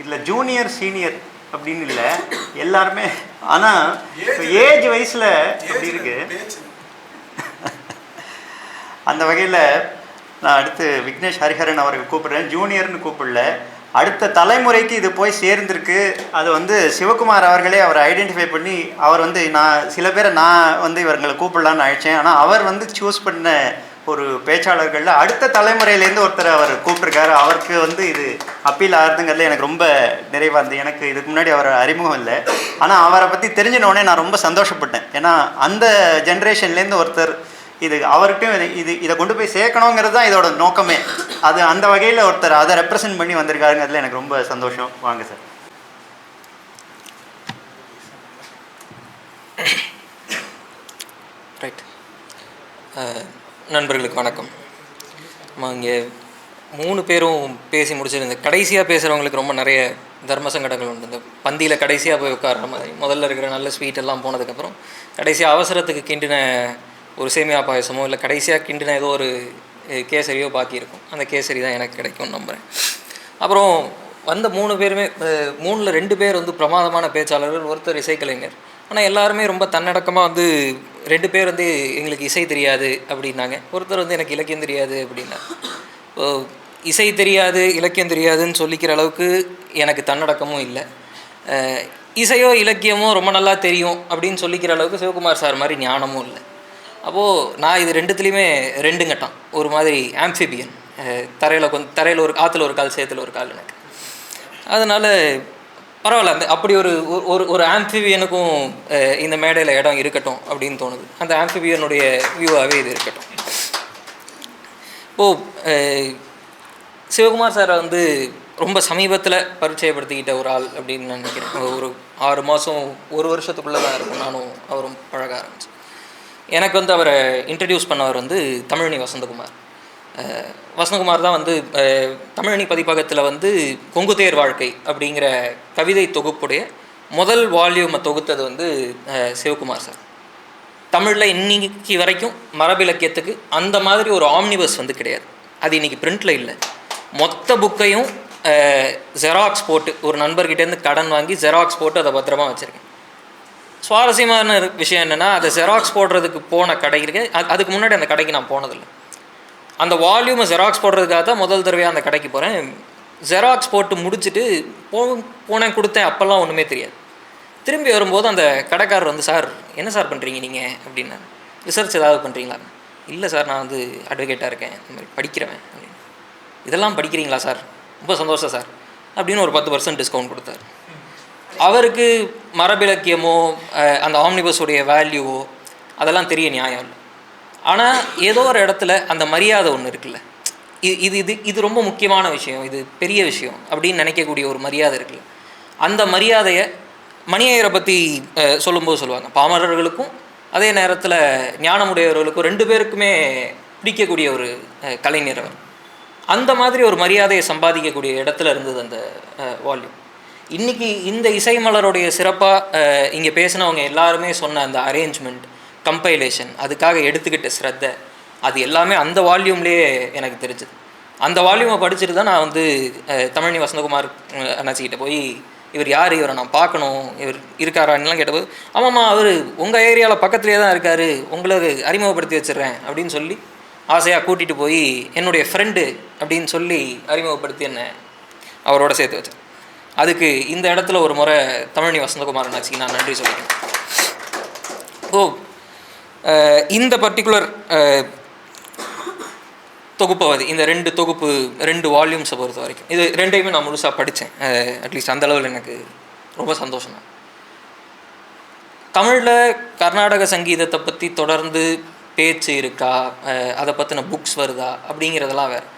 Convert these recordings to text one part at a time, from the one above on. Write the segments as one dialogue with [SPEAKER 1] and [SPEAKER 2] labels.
[SPEAKER 1] இதில் junior senior அப்படின்னு இல்லை எல்லாருமே ஆனால் ஏஜ் வயசில் அப்படி இருக்கு. அந்த வகையில் நான் அடுத்து விக்னேஷ் ஹரிஹரன் அவரை கூப்பிடுறேன். ஜூனியர்னு கூப்பிடல. அடுத்த தலைமுறைக்கு இது போய் சேர்ந்திருக்கு. அது வந்து சிவகுமார் அவர்களே அவரை ஐடென்டிஃபை பண்ணி அவர் வந்து நான் சில பேரை நான் வந்து இவர்களை கூப்பிடலான்னு அழைச்சேன். ஆனால் அவர் வந்து சூஸ் பண்ண ஒரு பேச்சாளர்களில் அடுத்த தலைமுறையிலேருந்து ஒருத்தர் அவர் கூப்பிட்ருக்காரு அவருக்கு வந்து இது அப்பீல் ஆகுதுங்கிறதுல எனக்கு ரொம்ப நிறைவாக இருந்தது. எனக்கு இதுக்கு முன்னாடி அவர் அறிமுகம் இல்லை. ஆனால் அவரை பற்றி தெரிஞ்சினோடனே நான் ரொம்ப சந்தோஷப்பட்டேன். ஏன்னா அந்த ஜென்ரேஷன்லேருந்து ஒருத்தர் இது அவர்கிட்டையும் இது- இதை கொண்டு போய் சேர்க்கணுங்கிறது தான் இதோட நோக்கமே. அது அந்த வகையில் ஒருத்தர் அதை ரெப்ரசன்ட் பண்ணி வந்திருக்காருங்கிறதுல எனக்கு ரொம்ப சந்தோஷம். வாங்க சார்.
[SPEAKER 2] ரைட் uh, நண்பர்களுக்கு வணக்கம். நம்ம இங்கே மூணு பேரும் பேசி முடிச்சிருந்த கடைசியாக பேசுகிறவங்களுக்கு ரொம்ப நிறைய தர்ம சங்கடங்கள் உண்டு. இந்த பந்தியில் கடைசியாக போய் உட்கார்ற மாதிரி. முதல்ல இருக்கிற நல்ல ஸ்வீட் எல்லாம் போனதுக்கப்புறம் கடைசியாக அவசரத்துக்கு கிண்டின ஒரு சேமியா பாயசமோ இல்லை கடைசியாக கிண்டின ஏதோ ஒரு கேசரியோ பாக்கி இருக்கும். அந்த கேசரி தான் எனக்கு கிடைக்கும்னு நம்புகிறேன் அப்புறம் வந்த மூணு பேருமே மூணில் ரெண்டு பேர் வந்து பிரமாதமான பேச்சாளர்கள் ஒருத்தர் இசைக்கலைஞர். ஆனால் எல்லாருமே ரொம்ப தன்னடக்கமாக வந்து ரெண்டு பேர் வந்து எங்களுக்கு இசை தெரியாது அப்படின்னாங்க. ஒருத்தர் வந்து எனக்கு இலக்கியம் தெரியாது அப்படின்னா. இசை தெரியாது இலக்கியம் தெரியாதுன்னு சொல்லிக்கிற அளவுக்கு எனக்கு தன்னடக்கமும் இல்லை. இசையோ இலக்கியமோ ரொம்ப நல்லா தெரியும் அப்படின்னு சொல்லிக்கிற அளவுக்கு சிவகுமார் சார் மாதிரி ஞானமும் இல்லை. அப்போது நான் இது ரெண்டுத்துலேயுமே ரெண்டு கட்டம். ஒரு மாதிரி ஆம்ஃபிபியன் தரையில் கொஞ்சம் தரையில் ஒரு ஆற்றுல ஒரு கால் சேத்துல ஒரு கால் எனக்கு. அதனால் பரவாயில்ல அந்த அப்படி ஒரு ஒரு- ஒரு ஒரு ஆம்ஃபிபியனுக்கும் இந்த மேடையில் இடம் இருக்கட்டும் அப்படின்னு தோணுது. அந்த ஆம்ஃபிபியனுடைய வியூவாகவே இது இருக்கட்டும். இப்போது சிவகுமார் சாரை வந்து ரொம்ப சமீபத்தில் பரிச்சயப்படுத்திக்கிட்ட ஒரு ஆள் அப்படின்னு நான் நினைக்கிறேன். ஒரு ஆறு மாதம் ஒரு வருஷத்துக்குள்ளே தான் இருக்கும். நானும் அவரும் பழக ஆரம்பித்தேன் எனக்கு வந்து அவரை இன்ட்ரடியூஸ் பண்ணவர் வந்து தமிழினி வசந்தகுமார். வசந்தகுமார் தான் வந்து தமிழணி பதிப்பகத்தில் வந்து கொங்குதேர் வாழ்க்கை அப்படிங்கிற கவிதை தொகுப்புடைய முதல் வால்யூமை தொகுத்தது வந்து சிவகுமார் சார். தமிழில் இன்னைக்கு வரைக்கும் மரபிலக்கியத்துக்கு அந்த மாதிரி ஒரு ஆம்னிபஸ் வந்து கிடையாது. அது இன்னைக்கு பிரிண்டில் இல்லை. மொத்த புக்கையும் ஜெராக்ஸ் போட்டு ஒரு நண்பர்கிட்டேருந்து கடன் வாங்கி ஜெராக்ஸ் போட்டு அதை பத்திரமா வச்சுருக்கேன். சுவாரஸ்யமான விஷயம் என்னென்னா அதை ஜெராக்ஸ் போடுறதுக்கு போன கடைக்கு அது- அதுக்கு முன்னாடி அந்த கடைக்கு நான் போனதில்லை. அந்த வால்யூமை ஜெராக்ஸ் போடுறதுக்காக தான் முதல் தடவையாக அந்த கடைக்கு போகிறேன் ஜெராக்ஸ் போட்டு முடிச்சுட்டு போ போனேன் கொடுத்தேன். அப்போல்லாம் ஒன்றுமே தெரியாது. திரும்பி வரும்போது அந்த கடைக்காரர் வந்து சார் என்ன சார் பண்ணுறீங்க நீங்கள் அப்படின்னாரு ரிசர்ச் ஏதாவது பண்ணுறீங்களா இல்லை சார் நான் வந்து அட்வொகேட்டாக இருக்கேன். இந்த மாதிரி படிக்கிறவன். அப்படின்னு. இதெல்லாம் படிக்கிறீங்களா சார்? ரொம்ப சந்தோஷம் சார். அப்படின்னு ஒரு பத்து பர்சன்ட் டிஸ்கவுண்ட் கொடுத்தாரு. அவருக்கு மரபிலக்கியமோ அந்த ஆம்னிபஸுடைய வேல்யூவோ அதெல்லாம் தெரிய நியாயம் இல்லை. ஆனால் ஏதோ ஒரு இடத்துல அந்த மரியாதை ஒன்று இருக்குல்ல. இது இது இது இது ரொம்ப முக்கியமான விஷயம். இது பெரிய விஷயம் அப்படின்னு நினைக்கக்கூடிய ஒரு மரியாதை இருக்குல்ல. அந்த மரியாதையை மணியையரை பற்றி சொல்லும்போது சொல்லுவாங்க. பாமரர்களுக்கும் அதே நேரத்தில் ஞானமுடையவர்களுக்கும் ரெண்டு பேருக்குமே பிடிக்கக்கூடிய ஒரு கலைஞர் அவர். அந்த மாதிரி ஒரு மரியாதையை சம்பாதிக்கக்கூடிய இடத்துல இருந்தது அந்த வால்யூம். இன்னைக்கு இந்த இசைமலருடைய சிறப்பாக இங்கே பேசினவங்க எல்லாருமே சொன்ன அந்த அரேஞ்ச்மெண்ட் கம்பைலேஷன் அதுக்காக எடுத்துக்கிட்ட ஸ்ரத்தை அது எல்லாமே அந்த வால்யூம்லேயே எனக்கு தெரிஞ்சுது. அந்த வால்யூமை படிச்சுட்டு தான் நான் வந்து அஹ், தமிழினி வசந்தகுமார் அண்ணாச்சிக்கிட்ட போய் இவர் யார் இவரை நான் பார்க்கணும் இவர் இருக்காரான்லாம் கேட்டபோது ஆமாம்மா அவர் உங்கள் ஏரியாவில் பக்கத்துலேயே தான் இருக்கார் உங்களுக்கு அறிமுகப்படுத்தி வச்சிடுறேன் அப்படின்னு சொல்லி ஆசையாக கூட்டிகிட்டு போய் என்னுடைய ஃப்ரெண்டு அப்படின்னு சொல்லி அறிமுகப்படுத்தி என்னை அவரோட சேர்த்து வச்சேன். அதுக்கு இந்த இடத்துல ஒரு முறை தமிழினி வசந்தகுமார் அண்ணாச்சிக்கு நான் நன்றி சொல்லிக்கிறேன். ஓ இந்த பர்டிகுலர் தொகுப்பவதி இந்த ரெண்டு தொகுப்பு ரெண்டு வால்யூம்ஸை பொறுத்த வரைக்கும். இது ரெண்டையுமே நான் முழுசாக படித்தேன் அட்லீஸ்ட் அந்த அளவில் எனக்கு ரொம்ப சந்தோஷம் தான். தமிழில் கர்நாடக சங்கீதத்தை பற்றி தொடர்ந்து பேச்சு இருக்கா? அதை பற்றின புக்ஸ் வருதா? அப்படிங்கிறதெல்லாம் வேறு.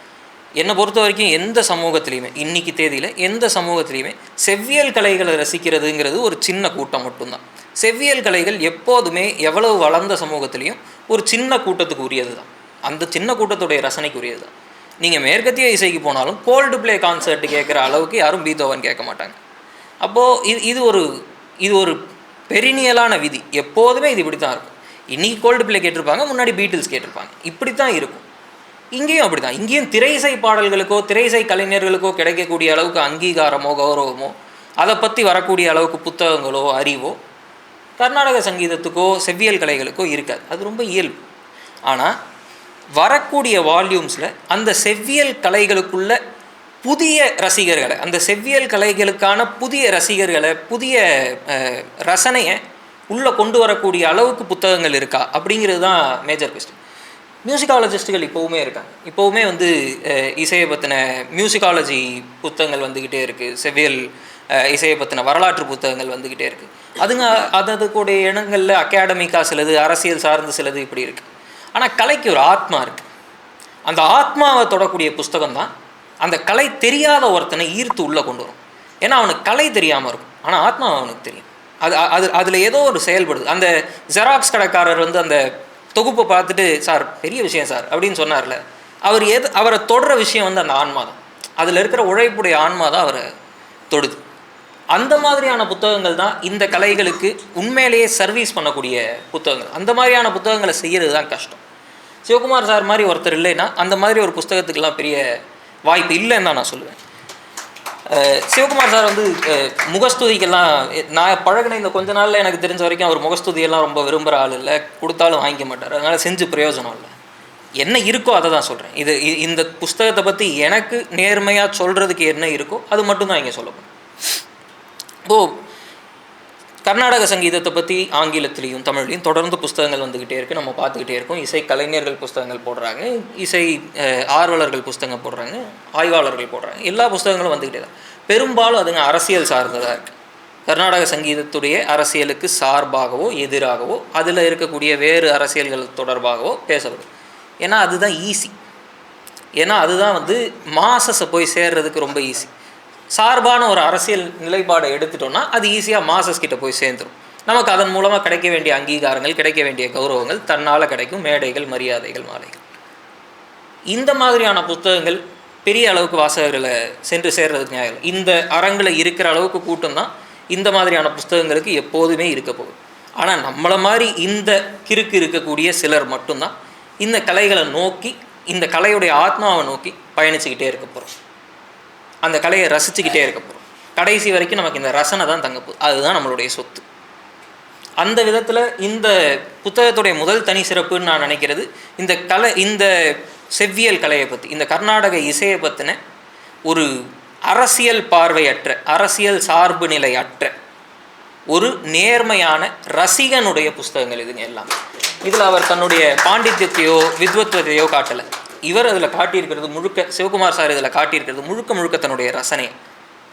[SPEAKER 2] என்னை பொறுத்த வரைக்கும் எந்த சமூகத்துலேயுமே இன்றைக்கி தேதியில் எந்த சமூகத்துலேயுமே செவ்வியல் கலைகளை ரசிக்கிறதுங்கிறது ஒரு சின்ன கூட்டம் மட்டும்தான். செவ்வியல் கலைகள் எப்போதுமே எவ்வளவு வளர்ந்த சமூகத்திலையும் ஒரு சின்ன கூட்டத்துக்கு உரியது தான் அந்த சின்ன கூட்டத்துடைய ரசனைக்கு உரியது தான் நீங்கள் மேற்கத்திய இசைக்கு போனாலும் கோல்டு பிளே கான்சர்ட் கேட்குற அளவுக்கு யாரும் பீத்தோவன் கேட்க மாட்டாங்க. அப்போது இது இது ஒரு இது ஒரு பெரினியலான விதி. எப்போதுமே இது இப்படி தான் இருக்கும். இன்றைக்கி கோல்டு பிளே கேட்டிருப்பாங்க முன்னாடி பீட்டில்ஸ் கேட்டிருப்பாங்க. இப்படி தான் இருக்கும். இங்கேயும் அப்படிதான் இங்கேயும் திரைசை பாடல்களுக்கோ திரைசை கலைஞர்களுக்கோ கிடைக்கக்கூடிய அளவுக்கு அங்கீகாரமோ கௌரவமோ அதை பற்றி வரக்கூடிய அளவுக்கு புத்தகங்களோ அறிவோ கர்நாடக சங்கீதத்துக்கோ செவ்வியல் கலைகளுக்கோ இருக்காது. அது ரொம்ப இயல்பு. ஆனால் வரக்கூடிய வால்யூம்ஸில் அந்த செவ்வியல் கலைகளுக்குள்ள புதிய ரசிகர்களை அந்த செவ்வியல் கலைகளுக்கான புதிய ரசிகர்களை புதிய ரசனையை உள்ளே கொண்டு வரக்கூடிய அளவுக்கு புத்தகங்கள் இருக்கா? அப்படிங்கிறது தான் மேஜர் கொஸ்டின் மியூசிகாலஜிஸ்ட்டுகள் இப்போவுமே இருக்காங்க. இப்போவுமே வந்து இசையை பற்றின மியூசிகாலஜி புத்தகங்கள் வந்துக்கிட்டே இருக்குது செவ்வியல் இசையை பற்றின வரலாற்று புத்தகங்கள் வந்துக்கிட்டே இருக்குது அதுங்க அததுக்கூடிய இடங்களில் அகாடமிக்காக சிலது அரசியல் சார்ந்து சிலது இப்படி இருக்குது ஆனால் கலைக்கு ஒரு ஆத்மா இருக்குது அந்த ஆத்மாவை தொடக்கூடிய புஸ்தகம் தான் அந்த கலை தெரியாத ஒருத்தனை ஈர்த்து உள்ளே கொண்டு வரும். ஏன்னா அவனுக்கு கலை தெரியாமல் இருக்கும். ஆனால் ஆத்மா அவனுக்கு தெரியும். அது அது அதில் ஏதோ ஒரு செயல்படுது. அந்த ஜெராக்ஸ் கடைக்காரர் வந்து அந்த தொகுப்பை பார்த்துட்டு சார் பெரிய விஷயம் சார் அப்படின்னு சொன்னார்ல. அவர் எது அவரை தொடுற விஷயம் வந்து அந்த ஆன்மா தான் அதில் இருக்கிற உழைப்புடைய ஆன்மா தான் அவரை தொடுது. அந்த மாதிரியான புத்தகங்கள் தான் இந்த கலைகளுக்கு உண்மையிலேயே சர்வீஸ் பண்ணக்கூடிய புத்தகங்கள். அந்த மாதிரியான புத்தகங்களை செய்கிறது தான் கஷ்டம். சிவகுமார் சார் மாதிரி ஒருத்தர் இல்லைன்னா அந்த மாதிரி ஒரு புஸ்தகத்துக்கெல்லாம் பெரிய வாய்ப்பு இல்லைன்னு தான் நான் சொல்லுவேன். சிவகுமார் சார் வந்து முகஸ்துதிக்கெல்லாம் நான் பழகின இந்த கொஞ்ச நாளில் எனக்கு தெரிஞ்ச வரைக்கும் அவர் முகஸ்துதியெல்லாம் ரொம்ப விரும்புகிற ஆள் இல்லை. கொடுத்தாலும் வாங்கிக்க மாட்டார். அதனால் செஞ்சு பிரயோஜனம் இல்லை. என்ன இருக்கோ அதை தான் சொல்கிறேன் இது இந்த புஸ்தகத்தை பற்றி எனக்கு நேர்மையாக சொல்கிறதுக்கு என்ன இருக்கோ அது மட்டும்தான் இங்கே சொல்லப்படும். இப்போ கர்நாடக சங்கீதத்தை பற்றி ஆங்கிலத்திலையும் தமிழ்லையும் தொடர்ந்து புஸ்தகங்கள் வந்துக்கிட்டே இருக்குது நம்ம பார்த்துக்கிட்டே இருக்கோம். இசை கலைஞர்கள் புஸ்தகங்கள் போடுறாங்க. இசை ஆர்வலர்கள் புஸ்தகம் போடுறாங்க. ஆய்வாளர்கள் போடுறாங்க. எல்லா புஸ்தகங்களும் வந்துக்கிட்டே தான். பெரும்பாலும் அதுங்க அரசியல் சார்ந்ததாக இருக்குது கர்நாடக சங்கீதத்துடைய அரசியலுக்கு சார்பாகவோ எதிராகவோ அதில் இருக்கக்கூடிய வேறு அரசியல்கள் தொடர்பாகவோ பேசப்படும் ஏன்னா அதுதான் ஈஸி ஏன்னா அதுதான் வந்து மாசஸை போய் சேர்றதுக்கு ரொம்ப ஈஸி சார்பான ஒரு அரசியல் நிலைப்பாடை எடுத்துட்டோம்னா அது ஈஸியாக மாசஸ் கிட்ட போய் சேர்ந்துரும். நமக்கு அதன் மூலமாக கிடைக்க வேண்டிய அங்கீகாரங்கள் கிடைக்க வேண்டிய கௌரவங்கள் தன்னால் கிடைக்கும் மேடைகள் மரியாதைகள் மாலைகள். இந்த மாதிரியான புத்தகங்கள் பெரிய அளவுக்கு வாசகர்களை சென்று சேர்றதுக்கு நியாயம் இந்த அரங்கில் இருக்கிற அளவுக்கு கூட்டம் தான் இந்த மாதிரியான புஸ்தகங்களுக்கு எப்போதுமே இருக்க போகுது. ஆனால் நம்மளை மாதிரி இந்த கிறுக்கு இருக்கக்கூடிய சிலர் மட்டும்தான் இந்த கலைகளை நோக்கி இந்த கலையுடைய ஆத்மாவை நோக்கி பயணிச்சுக்கிட்டே இருக்க போகிறோம் அந்த கலையை ரசிச்சுக்கிட்டே இருக்க போகிறோம் கடைசி வரைக்கும் நமக்கு இந்த ரசனை தான் தங்க அதுதான் நம்மளுடைய சொத்து. அந்த விதத்தில் இந்த புத்தகத்துடைய முதல் தனி சிறப்புன்னு நான் நினைக்கிறது இந்த கலை இந்த செவ்வியல் கலையை பற்றி இந்த கர்நாடக இசையை பற்றின ஒரு அரசியல் பார்வையற்ற அரசியல் சார்பு நிலையற்ற ஒரு நேர்மையான ரசிகனுடைய புஸ்தகங்கள் இதுங்க எல்லாம். இதில் அவர் தன்னுடைய பாண்டித்யத்தையோ வித்வத்வத்தையோ காட்டலை. இவர் அதில் காட்டியிருக்கிறது முழுக்க சிவகுமார் சார் இதில் காட்டியிருக்கிறது முழுக்க முழுக்க தன்னுடைய ரசனை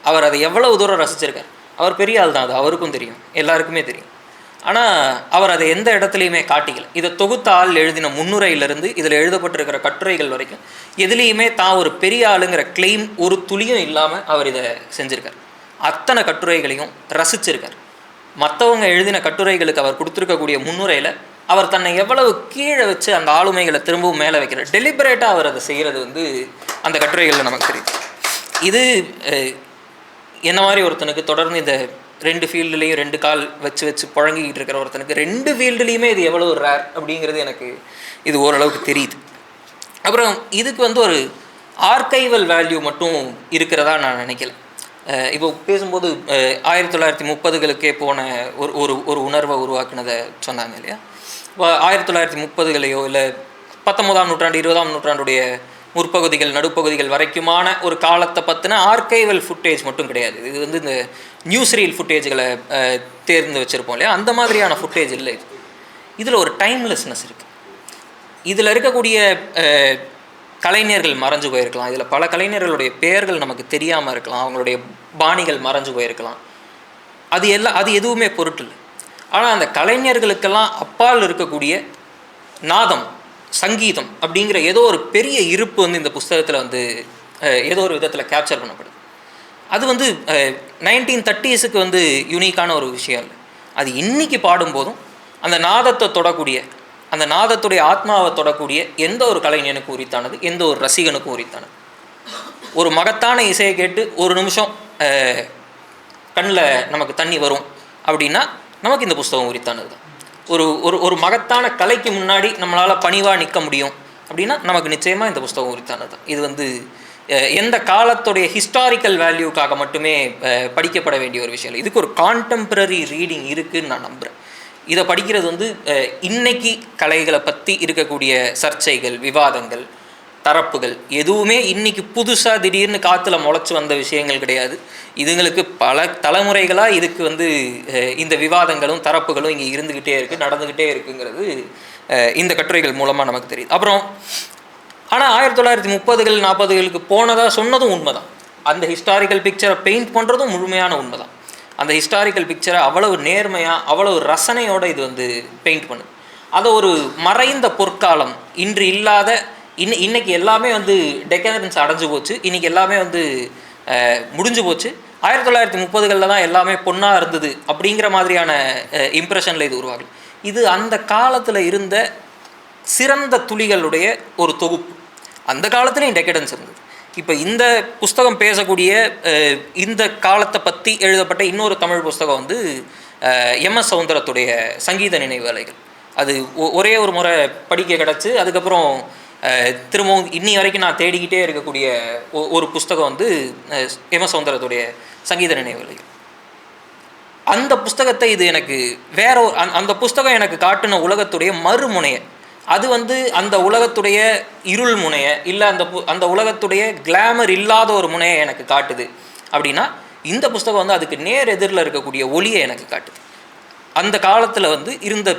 [SPEAKER 2] அவர் அதை எவ்வளவு தூரம் ரசிச்சிருக்கார்? அவர் பெரிய ஆள் தான் அது அவருக்கும் தெரியும் எல்லாருக்குமே தெரியும். ஆனால் அவர் அதை எந்த இடத்துலையுமே காட்டிக்கல. இதை தொகுத்த ஆள் எழுதின முன்னுரையிலிருந்து இதில் எழுதப்பட்டிருக்கிற கட்டுரைகள் வரைக்கும் எதுலேயுமே தான் ஒரு பெரிய ஆளுங்கிற கிளைம் ஒரு துளியும் இல்லாமல் அவர் இதை செஞ்சுருக்கார். அத்தனை கட்டுரைகளையும் ரசிச்சிருக்கார். மற்றவங்க எழுதின கட்டுரைகளுக்கு அவர் கொடுத்துருக்கக்கூடிய முன்னுரையில் அவர் தன்னை எவ்வளவு கீழே வச்சு அந்த ஆளுமைகளை திரும்பவும் மேலே வைக்கிறார். டெலிபரேட்டாக அவர் அதை செய்கிறது வந்து அந்த கட்டுரைகளில் நமக்கு தெரியும். இது என்ன மாதிரி ஒருத்தனுக்கு தொடர்ந்து இந்த ரெண்டு ஃபீல்டுலேயும் ரெண்டு கால் வச்சு வச்சு புழங்கிக்கிட்டு இருக்கிற ஒருத்தனுக்கு ரெண்டு ஃபீல்டுலேயுமே இது எவ்வளோ ரேர் அப்படிங்கிறது எனக்கு இது ஓரளவுக்கு தெரியுது. அப்புறம் இதுக்கு வந்து ஒரு ஆர்கைவல் வேல்யூ மட்டும் இருக்கிறதா நான் நினைக்கல. இப்போ பேசும்போது ஆயிரத்தி தொள்ளாயிரத்தி முப்பதுகளுக்கே போன ஒரு ஒரு ஒரு உணர்வை உருவாக்குனதை சொன்னாங்க இல்லையா? ஆயிரத்தி தொள்ளாயிரத்தி முப்பதுகளையோ இல்லை பத்தொன்பதாம் நூற்றாண்டு இருபதாம் நூற்றாண்டுடைய முற்பகுதிகள் நடுப்பகுதிகள் வரைக்குமான ஒரு காலத்தை பற்றின ஆர்கைவல் ஃபுட்டேஜ் மட்டும் கிடையாது. இது வந்து இந்த நியூஸ் ரீல் ஃபுட்டேஜ்களை தேர்ந்து வச்சுருப்போம் இல்லையா? அந்த மாதிரியான ஃபுட்டேஜ் இல்லை இது. இதில் ஒரு டைம்லெஸ்னஸ் இருக்குது இதில் இருக்கக்கூடிய கலைஞர்கள் மறைஞ்சு போயிருக்கலாம். இதில் பல கலைஞர்களுடைய பெயர்கள் நமக்கு தெரியாமல் இருக்கலாம். அவங்களுடைய பாணிகள் மறைஞ்சு போயிருக்கலாம். அது எல்லாம் அது எதுவுமே பொருட்டு இல்லை. ஆனால் அந்த கலைஞர்களுக்கெல்லாம் அப்பால் இருக்கக்கூடிய நாதம் சங்கீதம் அப்படிங்கிற ஏதோ ஒரு பெரிய இருப்பு வந்து இந்த புஸ்தகத்தில் வந்து ஏதோ ஒரு விதத்தில் கேப்சர் பண்ணப்படுது. அது வந்து நைன்டீன் தேர்ட்டிஸுக்கு வந்து யூனிக்கான ஒரு விஷயம் இல்லை. அது இன்னைக்கு பாடும்போதும் அந்த நாதத்தை தொடக்கூடிய அந்த நாதத்துடைய ஆத்மாவை தொடக்கூடிய எந்த ஒரு கலைஞனுக்கும் உரித்தானது எந்த ஒரு ரசிகனுக்கும் உரித்தானது? ஒரு மகத்தான இசையை கேட்டு ஒரு நிமிஷம் கண்ணில் நமக்கு தண்ணி வரும் அப்படின்னா நமக்கு இந்த புஸ்தகம் உரித்தானது. தான் ஒரு ஒரு ஒரு மகத்தான கலைக்கு முன்னாடி நம்மளால் பணிவாக நிற்க முடியும் அப்படின்னா நமக்கு நிச்சயமாக இந்த புஸ்தகம் உரித்தானது. தான் இது வந்து எந்த காலத்துடைய ஹிஸ்டாரிக்கல் வேல்யூக்காக மட்டுமே படிக்கப்பட வேண்டிய ஒரு விஷயம் இல்லை. இதுக்கு ஒரு கான்டெம்பரரி ரீடிங் இருக்குன்னு நான் நம்புகிறேன் இதை படிக்கிறது வந்து இன்னைக்கு கலைகளை பற்றி இருக்கக்கூடிய சர்ச்சைகள் விவாதங்கள் தரப்புகள். எதுவுமே இன்றைக்கி புதுசாக திடீர்னு காற்றுல முளைச்சி வந்த விஷயங்கள் கிடையாது. இதுங்களுக்கு பல தலைமுறைகளாக இதுக்கு வந்து இந்த விவாதங்களும் தரப்புகளும் இங்கே இருந்துக்கிட்டே இருக்குது நடந்துக்கிட்டே இருக்குங்கிறது இந்த கட்டுரைகள் மூலமாக நமக்கு தெரியுது. அப்புறம் ஆனால் ஆயிரத்தி தொள்ளாயிரத்தி முப்பதுகள் நாற்பதுகளுக்கு போனதாக சொன்னதும் உண்மைதான். அந்த ஹிஸ்டாரிக்கல் பிக்சரை பெயிண்ட் பண்ணுறதும் முழுமையான உண்மைதான். அந்த ஹிஸ்டாரிக்கல் பிக்சரை அவ்வளவு நேர்மையாக அவ்வளவு ரசனையோடு இது வந்து பெயிண்ட் பண்ணுது. அதை ஒரு மறைந்த பொற்காலம் இன்று இல்லாத இன்ன இன்னைக்கு எல்லாமே வந்து டெக்கரன்ஸ் அடைஞ்சு போச்சு. இன்றைக்கி எல்லாமே வந்து முடிஞ்சு போச்சு. ஆயிரத்தி தொள்ளாயிரத்தி முப்பதுகளில் தான் எல்லாமே பொண்ணாக இருந்தது அப்படிங்கிற மாதிரியான இம்ப்ரெஷனில் இது உருவாகல. இது அந்த காலத்தில் இருந்த சிறந்த துளிகளுடைய ஒரு தொகுப்பு. அந்த காலத்துலேயும் டெக்கடன்ஸ் இருந்தது. இப்போ இந்த புஸ்தகம் பேசக்கூடிய இந்த காலத்தை பற்றி எழுதப்பட்ட இன்னொரு தமிழ் புஸ்தகம் வந்து எம்எஸ் சவுந்தரத்துடைய சங்கீத நினைவு அலைகள் அது ஒ- ஒரே ஒரு முறை படிக்க கிடச்சி அதுக்கப்புறம் திரும்பவும் இன்னி வரைக்கும் நான் தேடிக்கிட்டே இருக்கக்கூடிய ஒரு புஸ்தகம் வந்து எம சவுந்தரத்துடைய சங்கீத நினைவுகள். அந்த புஸ்தகத்தை இது எனக்கு வேற ஒரு அந்த- அந்த புஸ்தகம் எனக்கு காட்டின உலகத்துடைய மறுமுனைய. அது வந்து அந்த உலகத்துடைய இருள் முனைய இல்லை அந்த பு- அந்த உலகத்துடைய கிளாமர் இல்லாத ஒரு முனையை எனக்கு காட்டுது. அப்படின்னா இந்த புஸ்தகம் வந்து அதுக்கு நேர் எதிரில் இருக்கக்கூடிய ஒளியை எனக்கு காட்டுது. அந்த காலத்தில் வந்து இருந்த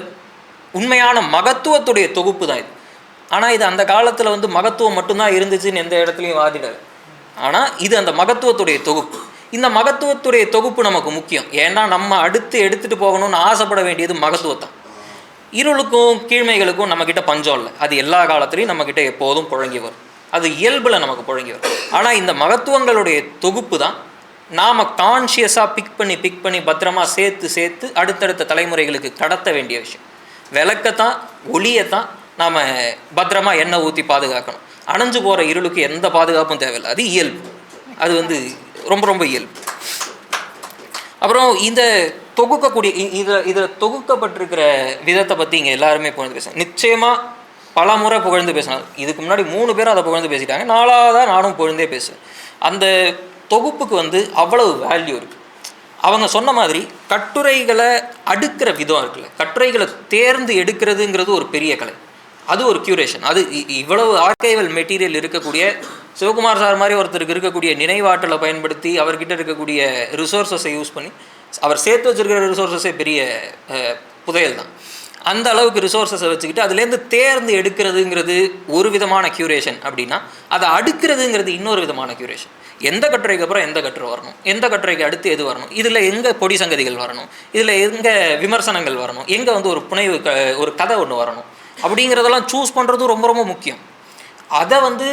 [SPEAKER 2] உண்மையான மகத்துவத்துடைய தொகுப்பு தான் இது. ஆனால் இது அந்த காலத்தில் வந்து மகத்துவம் மட்டும்தான் இருந்துச்சுன்னு எந்த இடத்துலையும் வாதிடாது ஆனால் இது அந்த மகத்துவத்துடைய தொகுப்பு. இந்த மகத்துவத்துடைய தொகுப்பு நமக்கு முக்கியம். ஏன்னா நம்ம அடுத்து எடுத்துகிட்டு போகணும்னு ஆசைப்பட வேண்டியது மகத்துவத்தான் இருளுக்கும் கீழ்மைகளுக்கும் நம்மக்கிட்ட பஞ்சம் இல்லை. அது எல்லா காலத்துலேயும் நம்மக்கிட்ட எப்போதும் புழங்கி வரும். அது இயல்பில் நமக்கு புழங்கி வரும். ஆனால் இந்த மகத்துவங்களுடைய தொகுப்பு தான் நாம் கான்ஷியஸாக பிக் பண்ணி பிக் பண்ணி பத்திரமா சேர்த்து சேர்த்து அடுத்தடுத்த தலைமுறைகளுக்கு கடத்த வேண்டிய விஷயம். விளக்கத்தான் ஒளியத்தான் நாம் பத்திரமா எண்ணெய் ஊற்றி பாதுகாக்கணும். அணைஞ்சு போகிற இருளுக்கு எந்த பாதுகாப்பும் தேவையில்லை. அது இயல்பு. அது வந்து ரொம்ப ரொம்ப இயல்பு. அப்புறம் இந்த தொகுக்கக்கூடிய இதை இதில் இதில் தொகுக்கப்பட்டிருக்கிற விதத்தை பற்றி இங்கே எல்லாருமே புகழ்ந்து பேசுகிறேன் நிச்சயமாக பல முறை புகழ்ந்து பேசினாங்க இதுக்கு முன்னாடி மூணு பேரும் அதை புகழ்ந்து பேசிட்டாங்க. நாலாவதாக நானும் புகழ்ந்தே பேசுவேன். அந்த தொகுப்புக்கு வந்து அவ்வளவு வேல்யூ இருக்குது அவங்க சொன்ன மாதிரி கட்டுரைகளை அடுக்கிற விதம் இருக்குல்ல. கட்டுரைகளை தேர்ந்து எடுக்கிறதுங்கிறது ஒரு பெரிய கலை. அது ஒரு கியூரேஷன் அது இ- இவ்வளவு ஆர்கைவல் மெட்டீரியல் இருக்கக்கூடிய சிவகுமார் சார் மாதிரி ஒருத்தருக்கு இருக்கக்கூடிய நினைவாற்றலை பயன்படுத்தி அவர்கிட்ட இருக்கக்கூடிய ரிசோர்ஸஸை யூஸ் பண்ணி அவர் சேர்த்து வச்சிருக்கிற ரிசோர்ஸஸே பெரிய புதையல் தான். அந்த அளவுக்கு ரிசோர்ஸஸை வச்சுக்கிட்டு அதுலேருந்து தேர்ந்து எடுக்கிறதுங்கிறது ஒரு விதமான கியூரேஷன் அப்படின்னா அதை அடுக்கிறதுங்கிறது இன்னொரு விதமான கியூரேஷன் எந்த கட்டுரைக்கு அப்புறம் எந்த கட்டுரை வரணும்? எந்த கட்டுரைக்கு அடுத்து எது வரணும்? இதில் எங்கே பொடி சங்கதிகள் வரணும்? இதில் எங்கே விமர்சனங்கள் வரணும்? எங்கே வந்து ஒரு புனைவு க ஒரு கதை ஒன்று வரணும்? அப்படிங்கிறதெல்லாம் சூஸ் பண்ணுறதும் ரொம்ப ரொம்ப முக்கியம். அதை வந்து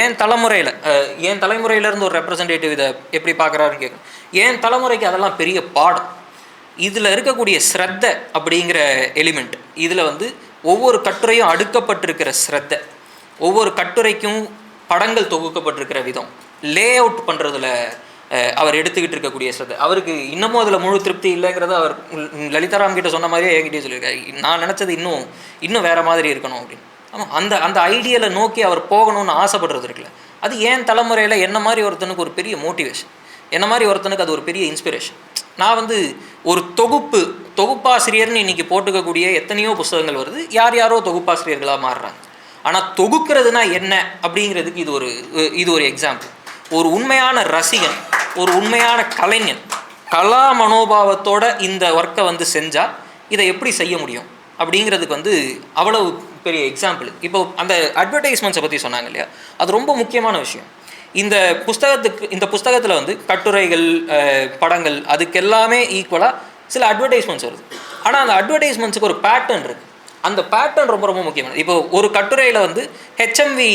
[SPEAKER 2] என் தலைமுறையில் என் தலைமுறையிலேருந்து ஒரு ரெப்ரசன்டேட்டிவ் இதை எப்படி பார்க்குறாருன்னு கேட்கணும் என் தலைமுறைக்கு அதெல்லாம் பெரிய பாடம்? இதில் இருக்கக்கூடிய ஸ்ரத்த அப்படிங்கிற எலிமெண்ட் இதில் வந்து ஒவ்வொரு கட்டுரையும் அடுக்கப்பட்டிருக்கிற ஸ்ரத்த ஒவ்வொரு கட்டுரைக்கும் படங்கள் தொகுக்கப்பட்டிருக்கிற விதம் லே அவுட் பண்ணுறதுல அவர் எடுத்துக்கிட்டு இருக்கக்கூடிய ஸ்ரத்த அவருக்கு இன்னமும் அதில் முழு திருப்தி இல்லைங்கிறத அவர் லலிதாராம் கிட்ட சொன்ன மாதிரியே என்கிட்டயே சொல்லியிருக்காரு. நான் நினச்சது இன்னும் இன்னும் வேறு மாதிரி இருக்கணும் அப்படின்னு. ஆமாம் அந்த அந்த ஐடியலை நோக்கி அவர் போகணும்னு ஆசைப்படுறது இருக்குல்ல. அது ஏன் தலைமுறையில் என்ன மாதிரி ஒருத்தனுக்கு ஒரு பெரிய மோட்டிவேஷன் என்ன மாதிரி ஒருத்தனுக்கு அது ஒரு பெரிய இன்ஸ்பிரேஷன் நான் வந்து ஒரு தொகுப்பு தொகுப்பாசிரியர்னு இன்னைக்கு போட்டுக்கக்கூடிய எத்தனையோ புஸ்தகங்கள் வருது. யார் யாரோ தொகுப்பாசிரியர்களாக மாறுறாங்க. ஆனால் தொகுக்கிறதுனா என்ன அப்படிங்கிறதுக்கு இது ஒரு இது ஒரு எக்ஸாம்பிள் ஒரு உண்மையான ரசிகன் ஒரு உண்மையான கலைஞன். கலா மனோபாவத்தோட இந்த ஒர்க்கை வந்து செஞ்சால் இதை எப்படி செய்ய முடியும்? அப்படிங்கிறதுக்கு வந்து அவ்வளவு பெரிய எக்ஸாம்பிள் இப்போ அந்த அட்வர்டைஸ்மெண்ட்ஸை பற்றி சொன்னாங்க இல்லையா? அது ரொம்ப முக்கியமான விஷயம். இந்த புஸ்தகத்துக்கு இந்த புஸ்தகத்தில் வந்து கட்டுரைகள் படங்கள் அதுக்கு எல்லாமே ஈக்குவலாக சில அட்வர்டைஸ்மெண்ட்ஸ் வருது. ஆனால் அந்த அட்வர்டைஸ்மெண்ட்ஸுக்கு ஒரு பேட்டர்ன் இருக்குது அந்த பேட்டர்ன் ரொம்ப ரொம்ப முக்கியமானது. இப்போ ஒரு கட்டுரையில் வந்து ஹெச்எம்வி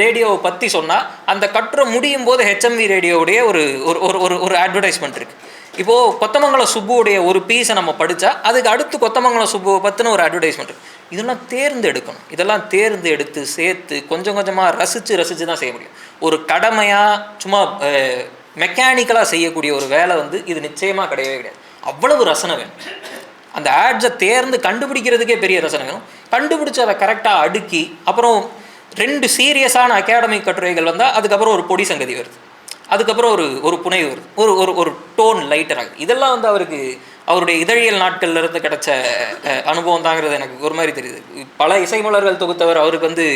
[SPEAKER 2] ரேடியோவை பற்றி சொன்னால் அந்த கட்டுரை முடியும் போது ஹெச்எம்வி ரேடியோவுடைய ஒரு ஒரு ஒரு ஒரு ஒரு அட்வர்டைஸ்மெண்ட் இருக்குது இப்போது கொத்தமங்கலம் சுப்புவுடைய ஒரு பீஸை நம்ம படித்தா அதுக்கு அடுத்து கொத்தமங்கலம் சுப்புவை பற்றின ஒரு அட்வர்டைஸ்மெண்ட் இதெல்லாம் தேர்ந்து எடுக்கணும். இதெல்லாம் தேர்ந்து எடுத்து சேர்த்து கொஞ்சம் கொஞ்சமாக ரசித்து ரசித்து தான் செய்ய முடியும். ஒரு கடமையாக சும்மா மெக்கானிக்கலாக செய்யக்கூடிய ஒரு வேலை வந்து இது நிச்சயமாக கிடையவே கிடையாது. அவ்வளவு ரசனை வேணும். அந்த ஆட்ஸை தேர்ந்து கண்டுபிடிக்கிறதுக்கே பெரிய ரசனை கண்டுபிடிச்சி அதை கரெக்டாக அடுக்கி அப்புறம் ரெண்டு சீரியஸான அகாடமிக் கட்டுரைகள் வந்தால் அதுக்கப்புறம் ஒரு பொடி சங்கதி வருது. அதுக்கப்புறம் ஒரு ஒரு புனைவு வருது. ஒரு ஒரு ஒரு டோன் லைட்டர் ஆகுது. இதெல்லாம் வந்து அவருக்கு அவருடைய இதழியல் நாட்கள்லேருந்து கிடைச்ச அனுபவம் தாங்கிறது எனக்கு ஒரு மாதிரி தெரியுது. பல இசைமலர்கள் தொகுத்தவர் அவருக்கு வந்து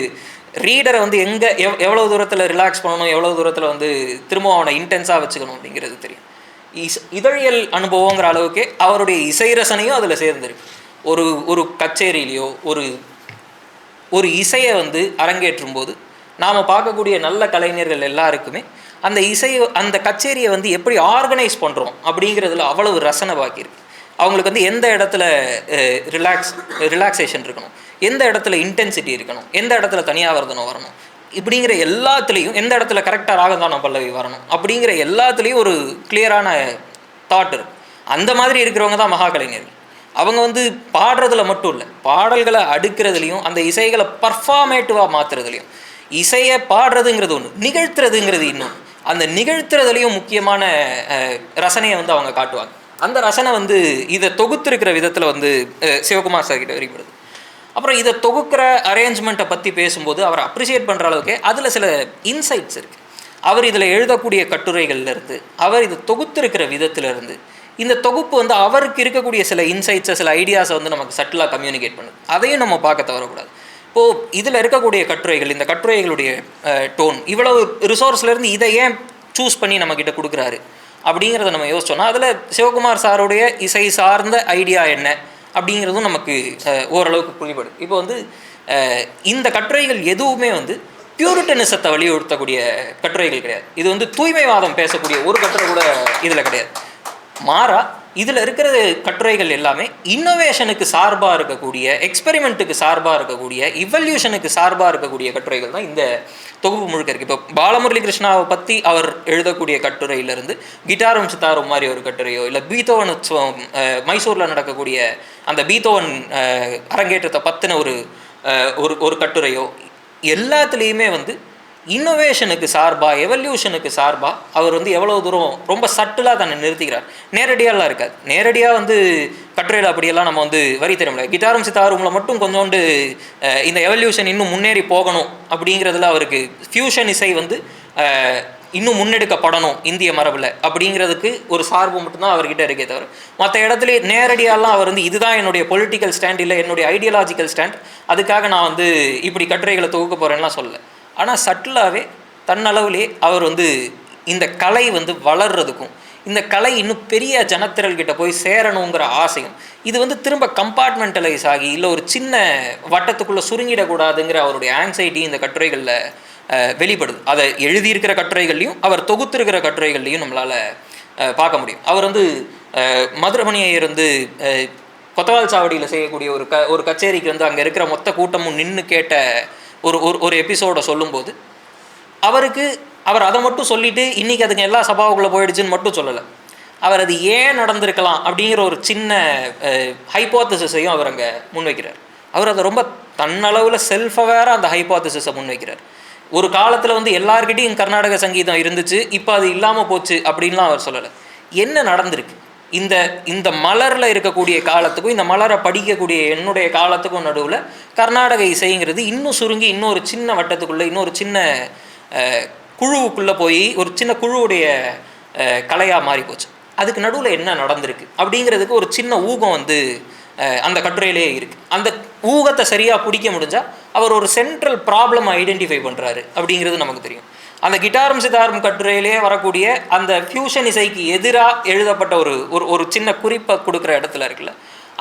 [SPEAKER 2] ரீடரை வந்து எங்கே எவ் எவ்வளோ தூரத்தில் ரிலாக்ஸ் பண்ணணும் எவ்வளோ தூரத்தில் வந்து திரும்ப அவனை இன்டென்ஸாக வச்சுக்கணும் அப்படிங்கிறது தெரியும். இஸ் இதழியல் அனுபவங்கிற அளவுக்கு அவருடைய இசை ரசனையும் அதில் சேர்ந்துருக்கு. ஒரு ஒரு கச்சேரியிலையோ ஒரு ஒரு இசையை வந்து அரங்கேற்றும் போது நாம் பார்க்கக்கூடிய நல்ல கலைஞர்கள் எல்லாருக்குமே அந்த இசை அந்த கச்சேரியை வந்து எப்படி ஆர்கனைஸ் பண்ணுறோம் அப்படிங்கிறதுல அவ்வளவு ரசனை பாக்கியிருக்கு அவங்களுக்கு வந்து எந்த இடத்துல ரிலாக்ஸ் ரிலாக்ஸேஷன் இருக்கணும்? எந்த இடத்துல இன்டென்சிட்டி இருக்கணும்? எந்த இடத்துல தனியாக வரதணும் வரணும்? இப்படிங்கிற எல்லாத்துலேயும் எந்த இடத்துல கரெக்டாக ராகதானம் பல்லவி வரணும்? அப்படிங்கிற எல்லாத்துலேயும் ஒரு கிளியரான தாட் இருக்கும் அந்த மாதிரி இருக்கிறவங்க தான் மகா கலைஞர்கள். அவங்க வந்து பாடுறதுல மட்டும் இல்லை பாடல்களை அடுக்கிறதுலையும் அந்த இசைகளை பர்ஃபார்மேட்டிவாக மாற்றுறதுலையும் இசையை பாடுறதுங்கிறது ஒன்று நிகழ்த்துறதுங்கிறது இன்னும் அந்த நிகழ்த்துறதுலையும் முக்கியமான ரசனையை வந்து அவங்க காட்டுவாங்க. அந்த ரசனை வந்து இதை தொகுத்திருக்கிற விதத்தில் வந்து சிவகுமார் சார் கிட்ட வெளிப்படுது. அப்புறம் இதை தொகுக்கிற அரேஞ்ச்மெண்ட்டை பற்றி பேசும்போது அவரை அப்ரிஷியேட் பண்ணுற அளவுக்கு அதில் சில இன்சைட்ஸ் இருக்குது அவர் இதில் எழுதக்கூடிய கட்டுரைகள்லேருந்து அவர் இதை தொகுத்திருக்கிற விதத்திலேருந்து இந்த தொகுப்பு வந்து அவருக்கு இருக்கக்கூடிய சில இன்சைட்ஸை சில ஐடியாஸை வந்து நமக்கு சட்டிலாக கம்யூனிகேட் பண்ணுது. அதையும் நம்ம பார்க்க தவறக்கூடாது. இப்போது இதில் இருக்கக்கூடிய கட்டுரைகள் இந்த கட்டுரைகளுடைய டோன் இவ்வளவு ரிசோர்ஸ்லேருந்து இதை ஏன் சூஸ் பண்ணி நம்மக்கிட்ட கொடுக்குறாரு? அப்படிங்கிறத நம்ம யோசிச்சோம்னா அதில் சிவகுமார் சாருடைய இசை சார்ந்த ஐடியா என்ன? அப்படிங்கிறதும் நமக்கு ஓரளவுக்கு புரிபடும் இப்போ வந்து இந்த கட்டுரைகள் எதுவுமே வந்து பியூரிட்டனிசத்தை வலியுறுத்தக்கூடிய கட்டுரைகள் கிடையாது. இது வந்து தூய்மைவாதம் பேசக்கூடிய ஒரு கட்டுரை கூட இதில் கிடையாது. மாறா இதில் இருக்கிற கட்டுரைகள் எல்லாமே இன்னோவேஷனுக்கு சார்பாக இருக்கக்கூடிய எக்ஸ்பெரிமெண்ட்டுக்கு சார்பாக இருக்கக்கூடிய இவல்யூஷனுக்கு சார்பாக இருக்கக்கூடிய கட்டுரைகள் தான் இந்த தொகுப்பு முழுக்க இருக்குது இப்போ பாலமுரளி கிருஷ்ணாவை பற்றி அவர் எழுதக்கூடிய கட்டுரையிலேருந்து கிட்டாரும் சித்தாரும் மாதிரி ஒரு கட்டுரையோ இல்லை பீத்தோவன் உற்சவம் மைசூரில் நடக்கக்கூடிய அந்த பீத்தோவன் அரங்கேற்றத்தை பற்றின ஒரு ஒரு ஒரு கட்டுரையோ எல்லாத்துலேயுமே வந்து இன்னோவேஷனுக்கு சார்பாக எவல்யூஷனுக்கு சார்பாக அவர் வந்து எவ்வளோ தூரம் ரொம்ப சட்டிலாக தன்னை நிறுத்திக்கிறார். நேரடியாலாம் இருக்காது. நேரடியாக வந்து கட்டுரையில் அப்படியெல்லாம் நம்ம வந்து வரி தர முடியாது. கிட்டாரும் சித்தாருமில் மட்டும் கொஞ்சோண்டு இந்த எவல்யூஷன் இன்னும் முன்னேறி போகணும் அப்படிங்கிறதுல அவருக்கு ஃபியூஷன் இசை வந்து இன்னும் முன்னெடுக்கப்படணும் இந்திய மரபில் அப்படிங்கிறதுக்கு ஒரு சார்பு மட்டும்தான் அவர்கிட்ட இருக்கே தவிர மற்ற இடத்துல நேரடியாலாம் அவர் வந்து இதுதான் என்னுடைய பொலிட்டிக்கல் ஸ்டாண்ட் இல்லை என்னுடைய ஐடியாலாஜிக்கல் ஸ்டாண்ட் அதுக்காக நான் வந்து இப்படி கட்டுரைகளை தொகுக்க போகிறேன்லாம் சொல்லலை. ஆனால் சட்டிலாகவே தன்னளவுலே அவர் வந்து இந்த கலை வந்து வளர்றதுக்கும் இந்த கலை இன்னும் பெரிய ஜனத்திரல்கிட்ட போய் சேரணுங்கிற ஆசையும் இது வந்து திரும்ப கம்பார்ட்மெண்டலைஸ் ஆகி இல்லை ஒரு சின்ன வட்டத்துக்குள்ளே சுருங்கிடக்கூடாதுங்கிற அவருடைய ஆங்ஸைட்டி இந்த கட்டுரைகளில் வெளிப்படுது. அதை எழுதியிருக்கிற கட்டுரைகள்லையும் அவர் தொகுத்திருக்கிற கட்டுரைகள்லையும் நம்மளால் பார்க்க முடியும். அவர் வந்து மதுரமணியை இருந்து கொத்தவால் சாவடியில் செய்யக்கூடிய ஒரு க ஒரு கச்சேரிக்கு வந்து அங்கே இருக்கிற மொத்த கூட்டமும் நின்று கேட்ட ஒரு ஒரு ஒரு எபிசோடை சொல்லும்போது அவருக்கு அவர் அதை மட்டும் சொல்லிட்டு இன்றைக்கி அதுங்க எல்லா சபாவுக்குள்ளே போயிடுச்சுன்னு மட்டும் சொல்லலை. அவர் அது ஏன் நடந்திருக்கலாம் அப்படிங்கிற ஒரு சின்ன ஹைப்போத்தசிஸையும் அவர் அங்கே முன்வைக்கிறார். அவர் அதை ரொம்ப தன்னளவில் செல்ஃப் அவேராக அந்த ஹைப்போத்தசிஸை முன்வைக்கிறார். ஒரு காலத்தில் வந்து எல்லார்கிட்டையும் கர்நாடக சங்கீதம் இருந்துச்சு இப்போ அது இல்லாமல் போச்சு அப்படின்லாம் அவர் சொல்லலை. என்ன நடந்திருக்கு? இந்த இந்த மலரில் இருக்கக்கூடிய காலத்துக்கும் இந்த மலரை படிக்கக்கூடிய என்னுடைய காலத்துக்கும் நடுவில் கர்நாடக இசைங்கிறது இன்னும் சுருங்கி இன்னொரு சின்ன வட்டத்துக்குள்ளே இன்னொரு சின்ன குழுவுக்குள்ளே போய் ஒரு சின்ன குழுவுடைய கலையாக மாறி போச்சு அதுக்கு நடுவில் என்ன நடந்திருக்கு? அப்படிங்கிறதுக்கு ஒரு சின்ன ஊகம் வந்து அந்த கட்டுரையிலே இருக்குது அந்த ஊகத்தை சரியாக பிடிக்க முடிஞ்சால் அவர் ஒரு சென்ட்ரல் ப்ராப்ளம் ஐடென்டிஃபை பண்ணுறாரு அப்படிங்கிறது நமக்கு தெரியும். அந்த கிட்டாரும் சிதாரும் கட்டுரையிலே வரக்கூடிய அந்த ஃபியூஷன் இசைக்கு எதிராக எழுதப்பட்ட ஒரு ஒரு ஒரு சின்ன குறிப்பை கொடுக்குற இடத்துல இருக்குல்ல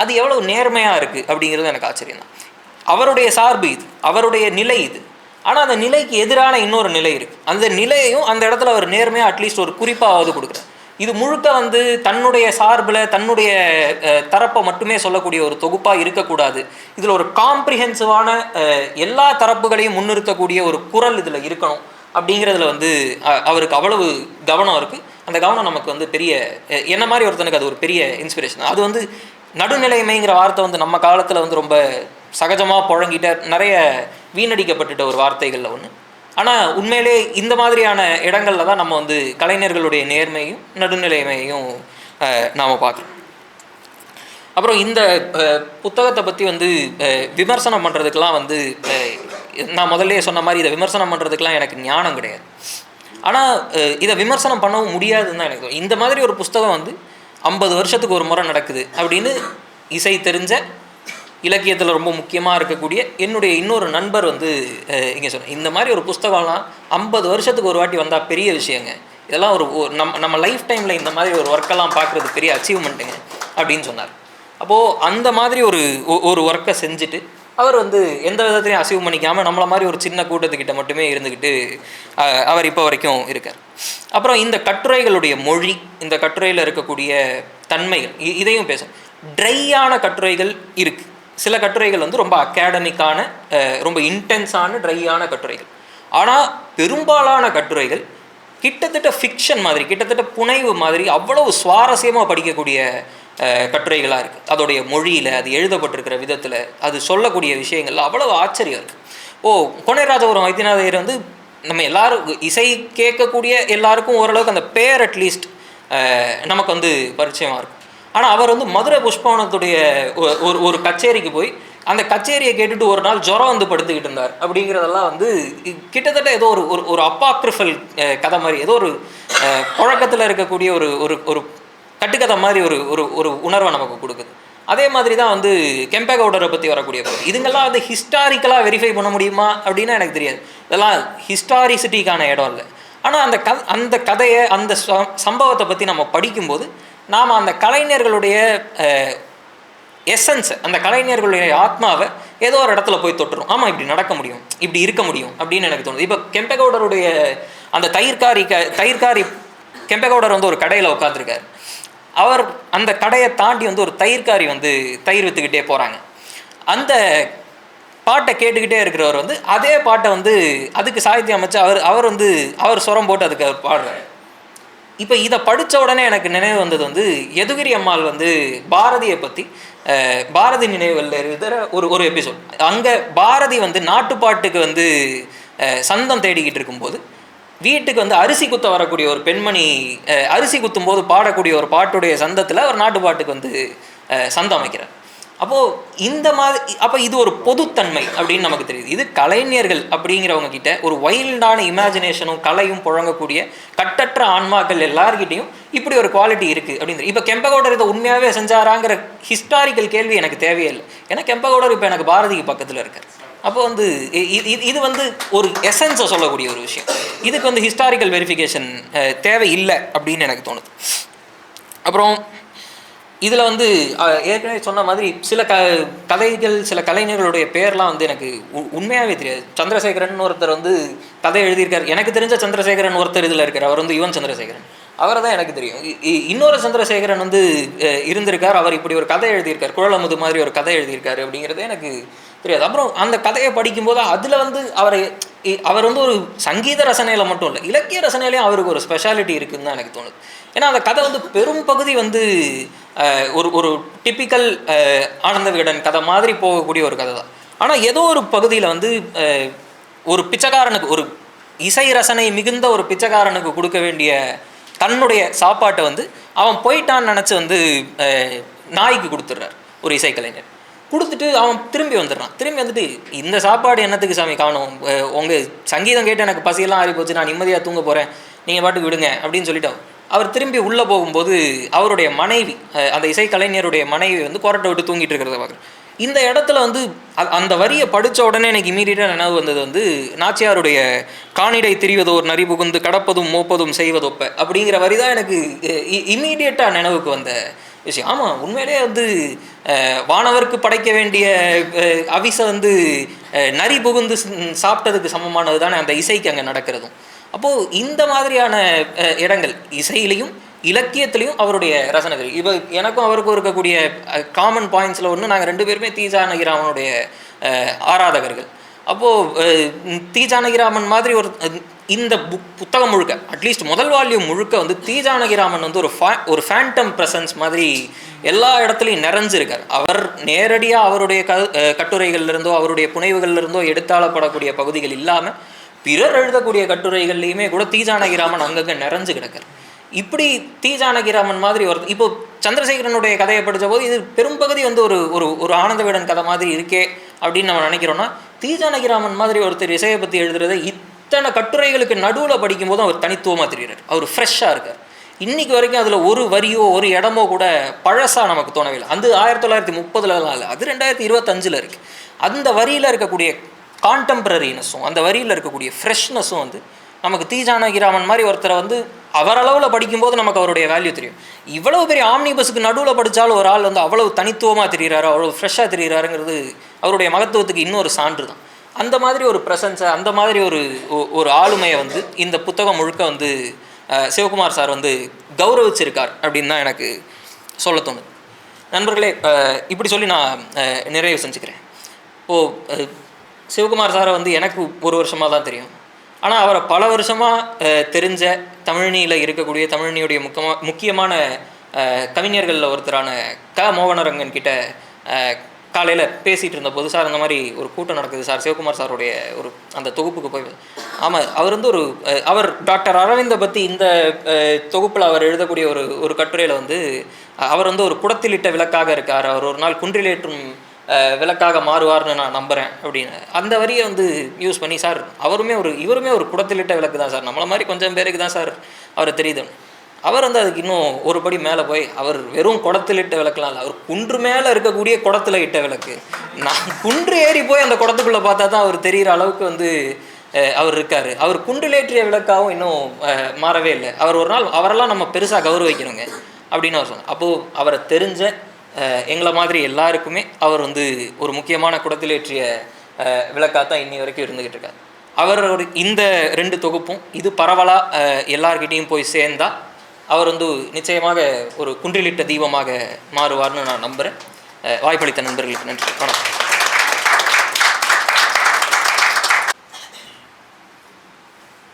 [SPEAKER 2] அது எவ்வளோ நேர்மையாக இருக்குது அப்படிங்கிறது எனக்கு ஆச்சரியம் தான். அவருடைய சார்பு இது அவருடைய நிலை இது. ஆனால் அந்த நிலைக்கு எதிரான இன்னொரு நிலை இருக்குது அந்த நிலையையும் அந்த இடத்துல அவர் நேர்மையாக அட்லீஸ்ட் ஒரு குறிப்பாவது கொடுக்குறார். இது முழுக்க வந்து தன்னுடைய சார்பில் தன்னுடைய தரப்பை மட்டுமே சொல்லக்கூடிய ஒரு தொகுப்பாக இருக்கக்கூடாது. இதில் ஒரு காம்ப்ரிஹென்சிவான எல்லா தரப்புகளையும் முன்னிறுத்தக்கூடிய ஒரு குரல் இதில் இருக்கணும். அப்படிங்கிறதுல வந்து அவருக்கு அவ்வளவு கவனம் இருக்குது அந்த கவனம் நமக்கு வந்து பெரிய என்ன மாதிரி ஒருத்தனுக்கு அது ஒரு பெரிய இன்ஸ்பிரேஷன் அது வந்து நடுநிலைமைங்கிற வார்த்தை வந்து நம்ம காலத்தில் வந்து ரொம்ப சகஜமாக புழங்கிட்ட நிறைய வீணடிக்கப்பட்டுட்ட ஒரு வார்த்தைகளில் ஒன்று ஆனால் உண்மையிலே இந்த மாதிரியான இடங்களில் தான் நம்ம வந்து கலைஞர்களுடைய நேர்மையும் நடுநிலைமையும் நாம் பார்க்குறோம். அப்புறம் இந்த புத்தகத்தை பற்றி வந்து விமர்சனம் பண்ணுறதுக்கெலாம் வந்து நான் முதல்ல சொன்ன மாதிரி இதை விமர்சனம் பண்ணுறதுக்கெலாம் எனக்கு ஞானம் கிடையாது. ஆனால் இதை விமர்சனம் பண்ணவும் முடியாதுன்னு தான் எனக்கு தோணும். இந்த மாதிரி ஒரு புஸ்தகம் வந்து ஐம்பது வருஷத்துக்கு ஒரு முறை நடக்குது அப்படின்னு இசை தெரிஞ்ச இலக்கியத்தில் ரொம்ப முக்கியமாக இருக்கக்கூடிய என்னுடைய இன்னொரு நண்பர் வந்து இங்கே சொன்னேன் இந்த மாதிரி ஒரு புஸ்தகம்லாம் ஐம்பது வருஷத்துக்கு ஒரு வாட்டி வந்தால் பெரிய விஷயங்க. இதெல்லாம் ஒரு நம்ம நம்ம லைஃப் டைமில் இந்த மாதிரி ஒரு ஒர்க்கெல்லாம் பார்க்குறது பெரிய அச்சீவ்மெண்ட்டுங்க அப்படின்னு சொன்னார். அப்போது அந்த மாதிரி ஒரு ஒ- ஒரு ஒர்க்கை செஞ்சுட்டு அவர் வந்து எந்த விதத்துலையும் அசைவு பண்ணிக்காமல் நம்மளை மாதிரி ஒரு சின்ன கூட்டத்துக்கிட்ட மட்டுமே இருந்துக்கிட்டு அவர் இப்போ வரைக்கும் இருக்கார். அப்புறம் இந்த கட்டுரைகளுடைய மொழி இந்த கட்டுரையில் இருக்கக்கூடிய தன்மைகள் இ- இதையும் பேசும் ட்ரையான கட்டுரைகள் இருக்குது சில கட்டுரைகள் வந்து ரொம்ப அகாடமிக்கான ரொம்ப இன்டென்ஸான ட்ரையான கட்டுரைகள். ஆனால் பெரும்பாலான கட்டுரைகள் கிட்டத்தட்ட ஃபிக்ஷன் மாதிரி கிட்டத்தட்ட புனைவு மாதிரி அவ்வளவு சுவாரஸ்யமாக படிக்கக்கூடிய கட்டுரைகளாக இருக்குது அதோடைய மொழியில் அது எழுதப்பட்டிருக்கிற விதத்தில் அது சொல்லக்கூடிய விஷயங்கள்ல அவ்வளவு ஆச்சரியம் இருக்குது ஓ கொனைராஜபுரம் வைத்தியநாதையர் வந்து நம்ம எல்லாரும் இசை கேட்கக்கூடிய எல்லாருக்கும் ஓரளவுக்கு அந்த பேர் அட்லீஸ்ட் நமக்கு வந்து பரிச்சயமாக இருக்கும். ஆனால் அவர் வந்து மதுரை புஷ்பவனத்துடைய ஒரு ஒரு கச்சேரிக்கு போய் அந்த கச்சேரியை கேட்டுட்டு ஒரு நாள் ஜுரம் வந்து படுத்துக்கிட்டு இருந்தார். அப்படிங்கிறதெல்லாம் வந்து கிட்டத்தட்ட ஏதோ ஒரு ஒரு ஒரு அப்பாக்ரிஃபல் கதை மாதிரி ஏதோ ஒரு புழக்கத்தில் இருக்கக்கூடிய ஒரு ஒரு ஒரு கட்டுக்கதை மாதிரி ஒரு ஒரு ஒரு உணர்வை நமக்கு கொடுக்குது. அதே மாதிரி தான் வந்து கெம்பேகவுடரை பற்றி வரக்கூடிய கதை இதுங்கெல்லாம் வந்து ஹிஸ்டாரிக்கலாக வெரிஃபை பண்ண முடியுமா அப்படின்னா எனக்கு தெரியாது. இதெல்லாம் ஹிஸ்டாரிசிட்டிக்கான இடம் இல்லை. ஆனால் அந்த க அந்த கதையை அந்த ச- சம்பவத்தை பற்றி நம்ம படிக்கும்போது நாம் அந்த கலைஞர்களுடைய எசன்ஸ் அந்த கலைஞர்களுடைய ஆத்மாவை ஏதோ ஒரு இடத்துல போய் தொட்டுரும். ஆமாம் இப்படி நடக்க முடியும் இப்படி இருக்க முடியும் அப்படின்னு எனக்கு தோணுது. இப்போ கெம்பேகவுடருடைய அந்த தயிர்காரி க தயிர்காரி கெம்பேகவுடர் வந்து ஒரு கடையில் உட்காந்துருக்காரு அவர் அந்த கடையை தாண்டி வந்து ஒரு தயிர்காரி வந்து தயிர் விற்றுக்கிட்டே போகிறாங்க அந்த பாட்டை கேட்டுக்கிட்டே இருக்கிறவர் வந்து அதே பாட்டை வந்து அதுக்கு சாகித்யம் அமைச்சு அவர் அவர் வந்து அவர் சுரம் போட்டு அதுக்கு அவர் பாடுறாரு. இப்போ இதை படித்த உடனே எனக்கு நினைவு வந்தது வந்து எதுகிரி அம்மாள் வந்து பாரதியை பற்றி பாரதி நினைவுகளில் இருக்கிற ஒரு ஒரு எபிசோட் அங்கே பாரதி வந்து நாட்டுப்பாட்டுக்கு வந்து சந்தம் தேடிக்கிட்டு இருக்கும்போது வீட்டுக்கு வந்து அரிசி குத்த வரக்கூடிய ஒரு பெண்மணி அரிசி குத்தும் போது பாடக்கூடிய ஒரு பாட்டுடைய சந்தத்தில் அவர் நாட்டு பாட்டுக்கு வந்து சந்தம் அமைக்கிறார். அப்போது இந்த மாதிரி அப்போ இது ஒரு பொதுத்தன்மை அப்படின்னு நமக்கு தெரியுது. இது கலைஞர்கள் அப்படிங்கிறவங்க கிட்ட ஒரு வைல்டான இமேஜினேஷனும் கலையும் புழங்கக்கூடிய கட்டற்ற ஆன்மாக்கள் எல்லார்கிட்டையும் இப்படி ஒரு குவாலிட்டி இருக்குது அப்படின்னு இப்போ கெம்பகவுடர் இதை உண்மையாகவே செஞ்சாராங்கிற ஹிஸ்டாரிக்கல் கேள்வி எனக்கு தேவையில்லை. ஏன்னா கெம்பகவுடர் இப்போ எனக்கு பாரதிக்கு பக்கத்தில் இருக்கார். அப்போ வந்து இது இது வந்து ஒரு எசன்ஸை சொல்லக்கூடிய ஒரு விஷயம். இதுக்கு வந்து ஹிஸ்டாரிக்கல் வெரிஃபிகேஷன் தேவை இல்லை அப்படின்னு எனக்கு தோணுது. அப்புறம் இதில் வந்து ஏற்கனவே சொன்ன மாதிரி சில க கதைகள் சில கலைஞர்களுடைய பேர்லாம் வந்து எனக்கு உ- உண்மையாகவே தெரியாது. சந்திரசேகரன் ஒருத்தர் வந்து கதை எழுதியிருக்கார். எனக்கு தெரிஞ்ச சந்திரசேகரன் ஒருத்தர் இதில் இருக்கார். அவர் வந்து யுவன் சந்திரசேகரன். அவரை தான் எனக்கு தெரியும். இன்னொரு சந்திரசேகரன் வந்து இருந்திருக்கார். அவர் இப்படி ஒரு கதை எழுதியிருக்கார். குழலமுது மாதிரி ஒரு கதை எழுதியிருக்காரு அப்படிங்கிறது எனக்கு தெரியாது. அப்புறம் அந்த கதையை படிக்கும்போது அதில் வந்து அவரை அவர் வந்து ஒரு சங்கீத ரசனையில் மட்டும் இல்லை இலக்கிய ரசனையிலையும் அவருக்கு ஒரு ஸ்பெஷாலிட்டி இருக்குதுன்னு தான் எனக்கு தோணுது. ஏன்னா அந்த கதை வந்து பெரும் பகுதி வந்து ஒரு ஒரு டிப்பிக்கல் ஆனந்த விகடன் கதை மாதிரி போகக்கூடிய ஒரு கதை தான். ஆனால் ஏதோ ஒரு பகுதியில் வந்து ஒரு பிச்சைக்காரனுக்கு ஒரு இசை ரசனை மிகுந்த ஒரு பிச்சைக்காரனுக்கு கொடுக்க வேண்டிய தன்னுடைய சாப்பாட்டை வந்து அவன் போயிட்டான்னு நினச்சி வந்து நாய்க்கு கொடுத்துட்றார் ஒரு இசைக்கலைஞர். கொடுத்துட்டு அவன் திரும்பி வந்துடுறான். திரும்பி வந்துட்டு இந்த சாப்பாடு என்னத்துக்கு சாமி காணும்? உங்கள் சங்கீதம் கேட்டு எனக்கு பசியெல்லாம் ஆறி போச்சு நான் நிம்மதியாக தூங்க போகிறேன் நீங்கள் பாட்டுக்கு விடுங்க அப்படின்னு சொல்லிட்டு அவர் திரும்பி உள்ளே போகும்போது அவருடைய மனைவி அந்த இசைக்கலைஞருடைய மனைவி வந்து கொரட்டை விட்டு தூங்கிட்டு இருக்கிறத பார்க்குறேன் இந்த இடத்துல வந்து அ- அந்த வரியை படித்த உடனே எனக்கு இமீடியட்டாக நினைவு வந்தது வந்து நாச்சியாருடைய காணிடை திரிவதோர் நரி புகுந்து கடப்பதும் மோப்பதும் செய்வதொப்ப அப்படிங்கிற வரி தான் எனக்கு இமீடியட்டாக நினைவுக்கு வந்த விஷயம் ஆமாம் உண்மையிலேயே வந்து வானவருக்கு படைக்க வேண்டிய அவிசை வந்து நரி புகுந்து சாப்பிட்டதுக்கு சமமானது தானே அந்த இசைக்கு அங்கே நடக்கிறதும். அப்போது இந்த மாதிரியான இடங்கள் இசையிலையும் இலக்கியத்திலையும் அவருடைய ரசனைகள் இப்போ எனக்கும் அவருக்கும் இருக்கக்கூடிய காமன் பாயிண்ட்ஸில் ஒன்று நாங்கள் ரெண்டு பேருமே தீஜானகிராமனுடைய ஆராதகர்கள். அப்போது தி ஜானகிராமன் மாதிரி ஒரு இந்த புக் புத்தகம் முழுக்க அட்லீஸ்ட் முதல் வால்யூம் முழுக்க வந்து தீஜானகிராமன் வந்து ஒரு ஃபே ஒரு ஃபேண்டம் ப்ரெசன்ஸ் மாதிரி எல்லா இடத்துலையும் நிறைஞ்சிருக்கார். அவர் நேரடியாக அவருடைய க கட்டுரைகள்லேருந்தோ அவருடைய புனைவுகள்லேருந்தோ எடுத்தாளப்படக்கூடிய பகுதிகள் இல்லாமல் பிறர் எழுதக்கூடிய கட்டுரைகள்லையுமே கூட தீஜானகிராமன் அங்கங்கே நிறைஞ்சு கிடக்கார். இப்படி தீஜானகிராமன் மாதிரி ஒரு இப்போ சந்திரசேகரனுடைய கதையை படித்த போது இது பெரும்பகுதி வந்து ஒரு ஒரு ஒரு ஆனந்தவிடன் கதை மாதிரி இருக்கே அப்படின்னு நம்ம நினைக்கிறோன்னா தீஜானகிராமன் மாதிரி ஒருத்தர் இசையை பற்றி எழுதுறதை இத்தனை கட்டுரைகளுக்கு நடுவில் படிக்கும்போது அவர் தனித்துவமாக தெரிகிறார். அவர் ஃப்ரெஷ்ஷாக இருக்கார். இன்றைக்கி வரைக்கும் அதில் ஒரு வரியோ ஒரு இடமோ கூட பழசாக நமக்கு தோணவில்லை. அந்த ஆயிரத்தி தொள்ளாயிரத்தி முப்பதுலலாம் இல்லை அது ரெண்டாயிரத்தி இருபத்தஞ்சில் இருக்குது அந்த வரியில் இருக்கக்கூடிய கான்டெம்பரரினஸும் அந்த வரியில் இருக்கக்கூடிய ஃப்ரெஷ்னஸும் வந்து நமக்கு தீஜானகிராமன் மாதிரி ஒருத்தரை வந்து அவரளவில் படிக்கும்போது நமக்கு அவருடைய வேல்யூ தெரியும். இவ்வளவு பெரிய ஆம்னி பஸ்ஸுக்கு நடுவில் படித்தாலும் ஒரு ஆள் வந்து அவ்வளவு தனித்துவமாக தெரிகிறாரு அவ்வளோ ஃப்ரெஷ்ஷாக தெரிகிறாருங்கிறது அவருடைய மகத்துவத்துக்கு இன்னொரு சான்று தான். அந்த மாதிரி ஒரு ப்ரெசன்ஸை அந்த மாதிரி ஒரு ஒ- ஒரு ஆளுமையை வந்து இந்த புத்தகம் முழுக்க வந்து சிவகுமார் சார் வந்து கௌரவிச்சிருக்கார் அப்படின்னு தான் எனக்கு சொல்ல தோணுது. நண்பர்களே இப்படி சொல்லி நான் நிறைவு செஞ்சுக்கிறேன். இப்போது சிவகுமார் சாரை வந்து எனக்கு ஒரு வருஷமாக தான் தெரியும். ஆனால் அவரை பல வருஷமாக தெரிஞ்ச தமிழ்னியில் இருக்கக்கூடிய தமிழ்னியுடைய முக்கமா முக்கியமான கவிஞர்களில் ஒருத்தரான க. மோகனரங்கன் கிட்ட காலையில் பேசிகிட்டு இருந்தபோது சார் இந்த மாதிரி ஒரு கூட்டம் நடக்குது சார் சிவகுமார் சாருடைய ஒரு அந்த தொகுப்புக்கு போய் ஆமாம் அவர் வந்து ஒரு அவர் டாக்டர் அரவிந்தை பற்றி இந்த தொகுப்பில் அவர் எழுதக்கூடிய ஒரு ஒரு கட்டுரையில் வந்து அவர் வந்து ஒரு குடத்திலிட்ட விளக்காக இருக்கார். அவர் ஒரு நாள் குன்றிலேற்றும் விளக்காக மாறுவார்னு நான் நம்புகிறேன் அப்படின்னு. அந்த வரியை வந்து யூஸ் பண்ணி சார் அவருமே ஒரு இவருமே ஒரு குடத்திலிட்ட விளக்கு தான் சார். நம்மளை மாதிரி கொஞ்சம் பேருக்கு தான் சார் அவரை தெரியுது. அவர் வந்து அதுக்கு இன்னும் ஒரு படி மேலே போய் அவர் வெறும் குடத்தில் இட்ட விளக்கலாம் இல்லை. அவர் குன்று மேலே இருக்கக்கூடிய குடத்தில் இட்ட விளக்கு. நான் குன்று ஏறி போய் அந்த குடத்துக்குள்ளே பார்த்தா தான் அவர் தெரிகிற அளவுக்கு வந்து அவர் இருக்கார். அவர் குண்டுலேற்றிய விளக்காகவும் இன்னும் மாறவே இல்லை. அவர் ஒரு நாள் அவரெல்லாம் நம்ம பெருசாக கௌரவிக்கணுங்க அப்படின்னு அவர் சொன்னார். அப்போது அவரை தெரிஞ்ச எங்களை மாதிரி எல்லாருக்குமே அவர் வந்து ஒரு முக்கியமான குடத்திலேற்றிய விளக்காக தான் இன்னி வரைக்கும் இருந்துக்கிட்டு இருக்கார். அவர் ஒரு இந்த ரெண்டு தொகுப்பும் இது பரவலாக எல்லார்கிட்டேயும் போய் சேர்ந்தா அவர் வந்து நிச்சயமாக ஒரு குன்றிலிட்ட தீபமாக மாறுவார்னு நான் நம்புகிறேன் வாய்ப்பளித்த நண்பர்களுக்கு நன்றி. வணக்கம்.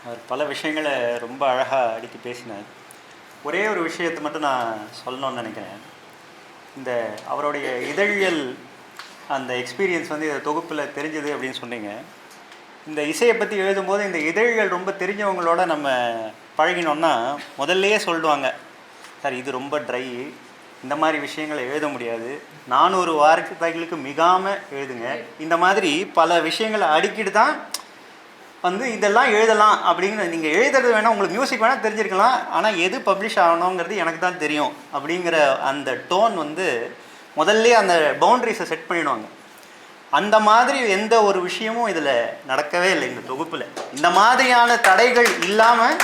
[SPEAKER 1] அவர் பல விஷயங்களை ரொம்ப அழகாக அடிக்கி பேசினார். ஒரே ஒரு விஷயத்தை மட்டும் நான் சொல்லணும்னு நினைக்கிறேன். இந்த அவருடைய இதழியல் அந்த எக்ஸ்பீரியன்ஸ் வந்து இதை தொகுப்பில் தெரிஞ்சது அப்படின்னு சொன்னீங்க. இந்த இசையை பற்றி எழுதும்போது இந்த இதழ்கள் ரொம்ப தெரிஞ்சவங்களோட நம்ம பழகினோன்னா முதல்லையே சொல்லுவாங்க சார் இது ரொம்ப ட்ரை இந்த மாதிரி விஷயங்களை எழுத முடியாது. நானூறு வார்த்தைகளுக்கு மிகாமல் எழுதுங்க. இந்த மாதிரி பல விஷயங்களை அடிக்கிட்டு தான் வந்து இதெல்லாம் எழுதலாம் அப்படிங்கிற நீங்கள் எழுதுறது வேணால் உங்களுக்கு மியூசிக் வேணால் தெரிஞ்சிருக்கலாம். ஆனால் எது பப்ளிஷ் ஆகணுங்கிறது எனக்கு தான் தெரியும் அப்படிங்கிற அந்த டோன் வந்து முதல்ல அந்த பவுண்ட்ரிஸை செட் பண்ணிடுவாங்க. அந்த மாதிரி எந்த ஒரு விஷயமும் இதில் நடக்கவே இல்லை இந்த தொகுப்பில். இந்த மாதிரியான தடைகள் இல்லாமல்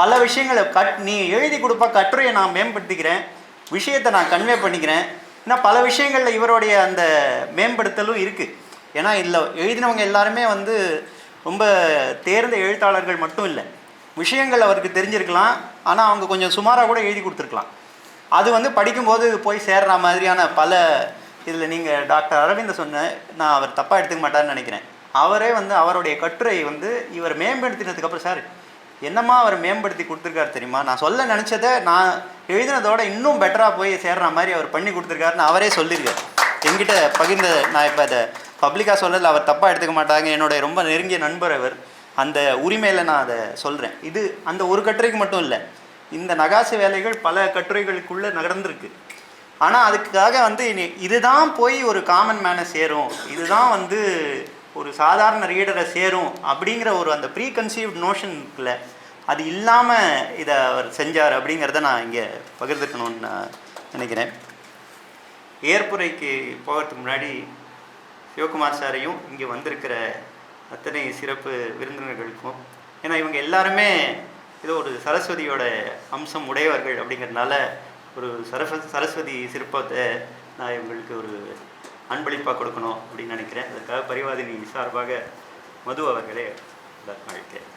[SPEAKER 1] பல விஷயங்களை கட் நீ எழுதி கொடுப்பா கட்டுரையை நான் மேம்படுத்திக்கிறேன். விஷயத்தை நான் கன்வே பண்ணிக்கிறேன். ஏன்னா பல விஷயங்களில் இவருடைய அந்த மேம்படுத்தலும் இருக்குது ஏன்னா இதில் எழுதினவங்க எல்லாருமே வந்து ரொம்ப தேர்ந்த எழுத்தாளர்கள் மட்டும் இல்லை. விஷயங்கள் அவருக்கு தெரிஞ்சிருக்கலாம். ஆனால் அவங்க கொஞ்சம் சுமாராக கூட எழுதி கொடுத்துருக்கலாம். அது வந்து படிக்கும்போது போய் சேர்ற மாதிரியான பல இதில் நீங்கள் டாக்டர் அரவிந்த சொன்ன நான் அவர் தப்பாக எடுத்துக்க மாட்டார்னு நினைக்கிறேன். அவரே வந்து அவருடைய கட்டுரை வந்து இவர் மேம்படுத்தினதுக்கப்புறம் சார் என்னம்மா அவர் மேம்படுத்தி கொடுத்துருக்காரு தெரியுமா? நான் சொல்ல நினச்சதை நான் எழுதினதோட இன்னும் பெட்டராக போய் சேர்ற மாதிரி அவர் பண்ணி கொடுத்துருக்காருன்னு அவரே சொல்லியிருக்காரு. என்கிட்ட பகிர்ந்த நான் இப்போ அதை பப்ளிக்காக சொல்லல அவர் தப்பாக எடுத்துக்க மாட்டாங்க. என்னுடைய ரொம்ப நெருங்கிய நண்பர் அவர். அந்த உரிமையில் நான் அதை சொல்கிறேன் இது அந்த ஒரு கட்டுரைக்கு மட்டும் இல்லை இந்த நகாசு வேலைகள் பல கட்டுரைகளுக்குள்ளே நடந்திருக்கு. ஆனால் அதுக்காக வந்து இனி இதுதான் போய் ஒரு காமன் மேனை சேரும். இதுதான் வந்து ஒரு சாதாரண ரீடரை சேரும் அப்படிங்கிற ஒரு அந்த ப்ரீ கன்சீவ்ட் நோஷன் இருக்குல்ல அது இல்லாமல் இதை அவர் செஞ்சார் அப்படிங்கிறத நான் இங்கே பகிர்ந்துக்கணும்னு நான் நினைக்கிறேன். ஏற்புரைக்கு போகிறதுக்கு முன்னாடி சிவகுமார் சாரையும் இங்கே வந்திருக்கிற அத்தனை சிறப்பு விருந்தினர்களுக்கும் ஏன்னா இவங்க எல்லாருமே ஏதோ ஒரு சரஸ்வதியோட அம்சம் உடையவர்கள் அப்படிங்கிறதுனால ஒரு சரஸ்வ சரஸ்வதி சிற்பத்தை நான் இவங்களுக்கு ஒரு அன்பளிப்பாக கொடுக்கணும் அப்படின்னு நினைக்கிறேன். அதுக்காக பரிவாதினி சார்பாக மது அவர்களே அழைக்கிறேன்